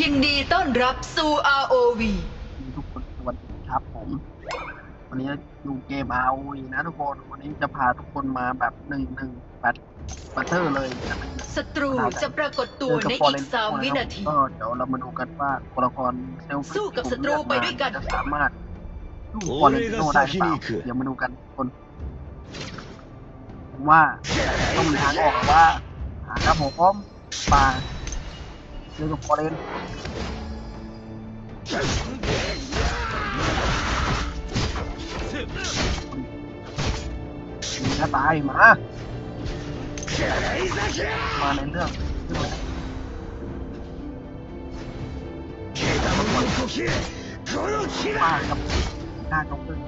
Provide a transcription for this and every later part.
ยินดีต้อนรับสู่ ROV ทุกคนสวัสดีครับผม วันนี้อยู่เกม ROV นะทุกคนวันนี้จะพาทุกคนมาแบบหนึ่งหนึ่งแบตบัตเตอร์เลยจะเป็นศัตรูจะปรากฏตัวในอีก3วินาทีก็เดี๋ยวเรามาดูกันว่าตัวละครเซลล์สู้กับศัตรูไปด้วยกันจะสามารถสู้ฟอร์เรนโนได้หรือเปล่าเดี๋ยวมาดูกันทุกคนผมว่าต้องมีทางออกว่าหาครับผมพร้อมป่า เจอกับฟอร์เรนมีกระต่ายมามาในเรื่องเรื่องป้ากับหน้าจงเลย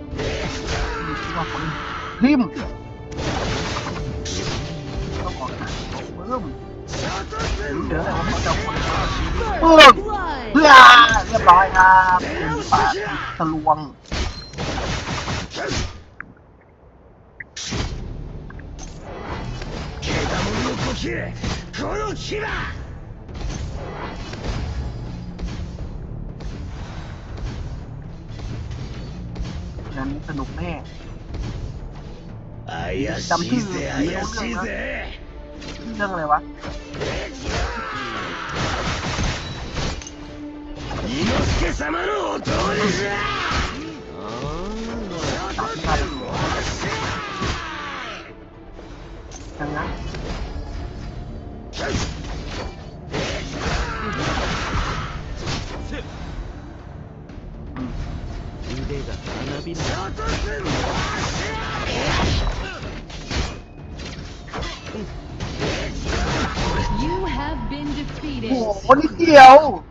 มีชื่อว่าคนพิมพ์ต้องออกหาเพิ่มเดี๋ยวแต่ว่าเขาจะคน ปุ้เพื่อเรียบร้อยครับปาทะลวงนั้นสนุกแน่จำชื่อไม่รู้เรื่องนะเรื่องอะไรวะ 伊之助様のお通りじゃ ตัดกันยังไง 腕が花びら You have been โอ้ defeated. โหนิดเดียวข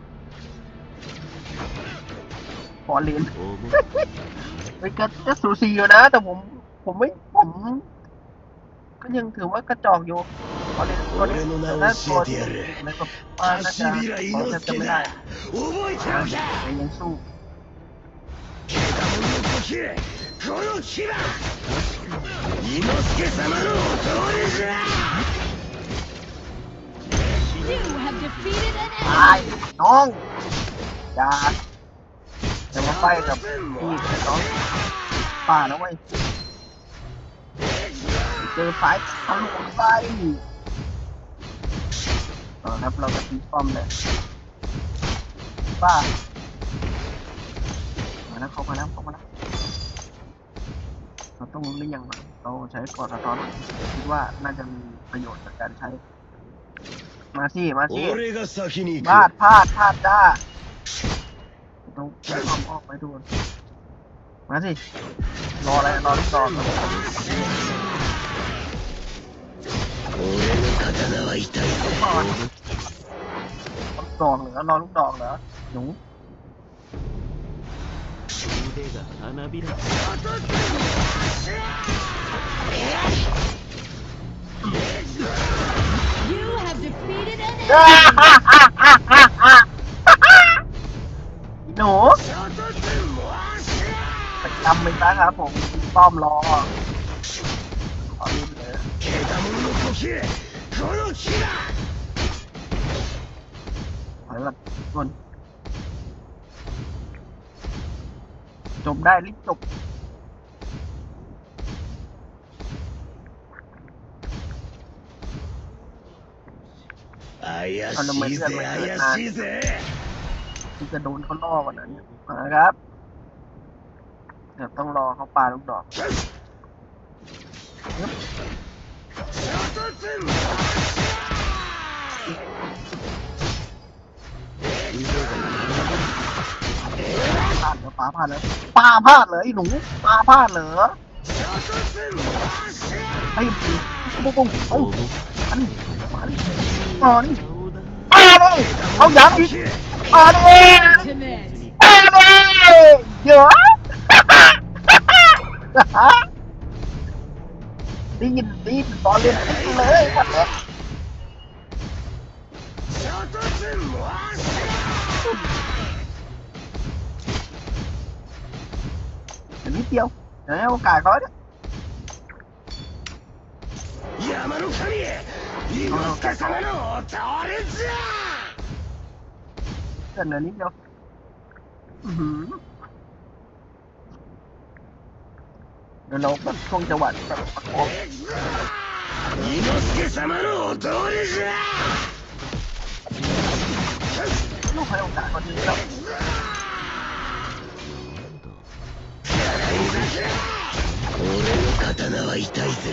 อเลนไปก็จะสูสีอยู่นะ แต่ผม ผมไม่ ผม ก็ยังถือว่ากระจอกอยู่ขอเลนตัวนี้แต่ถ้าตัวที่แล้วก็ป้าน่าจะ 足びら伊 เขา 之 จะจะ 助 ไม่ได้ だ覚えてろか แต่ยังสู้ ケタモンの時この牙伊之助様のお通りじゃ You have defeated an ตาย enemy. น้องอย่าจะมา ไปกับพี่น้องป่านะเว้ยเจอไฟทะลุไปต่อครับเราจะทิ้งป้อมเลยป้ามาแล้วเขามาแล้วเขามาแล้วเราต้องรู้หรือยังเราใช้กอดสะท้อนคิดว่าน่าจะมีประโยชน์จากการใช้ มาสิมาสิพลาดพลาดพลาดจ้า ต้องต้องออกไปดูมาสิ รออะไร รอลูกดอก 俺の刀は痛いぜ ก่อนลูกดอกเหรอรอลูกดอกเหรอหนู 腕が花びら You ครับผมป้อมรอขอรีบเลยถอยหลับก่อนจบได้รีบจบทำไมเลือดมันเกิดนานจะโดนเขาล่อวันั้นนะครับ เดี๋ยวต้องรอเขาปาลูกดอกพลาดเหรอปาพลาดเลยปาพลาดเลยไอ้หนูปาพลาดเหรอไอ้ปุ๊บปุ๊บเอ้ยอันนี้มาดิมาดิมาดิเอาอย่างอีกมาดิ Ultimate. มาดิเยอะ Bing Bing Bolin Limpião. É o cara agora? Yamaru Kamiya! Yusuke Samano, Taurizya! หือเดี๋ยวเราแบบช่วงจังหวะแบบประกอบ 伊之助様のお通りじゃ ลูกให้โอกาสคนนี้แล้ว 俺の刀は痛いぜ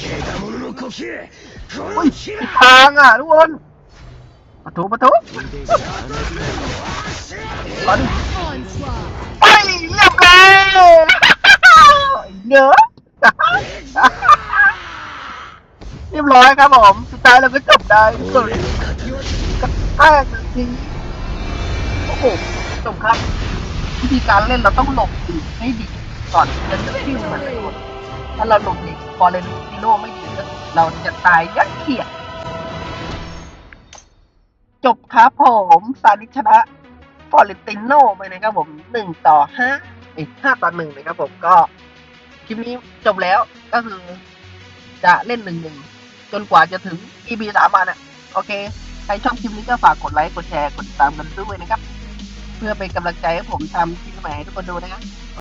怪我者の呼吸こ อุ้ の ย 牙 ผิดทางอ่ะทุกคนปะทุปะทุตอนนี้ ร้อยครับผมสุดท้ายเราก็จบได้สุดข้าจริงโอ้โหจบครับวิธีการเล่นเราต้องหลบดีให้ดีก่อนจะจะทิ้งมันไปหมดถ้าเราหลบดีพอเลนติโน่ไม่ดีเราจะตายยัดเขียดจบครับผมซานิชนะฟอริติโน่ไปนะครับผมหนึ่งต่อห้าอีกห้าต่อหนึ่งเลยครับผมก็คลิปนี้จบแล้วก็คือจะเล่นหนึ่งหนึ่ง จนกว่าจะถึง EP สามวันอะโอเค ใครชอบคลิปนี้ก็ฝากกดไลค์กดแชร์กดติดตามกันด้วยนะครับ เพื่อเป็นกำลังใจให้ผมทำคลิปใหม่ให้ทุกคนดูนะครับ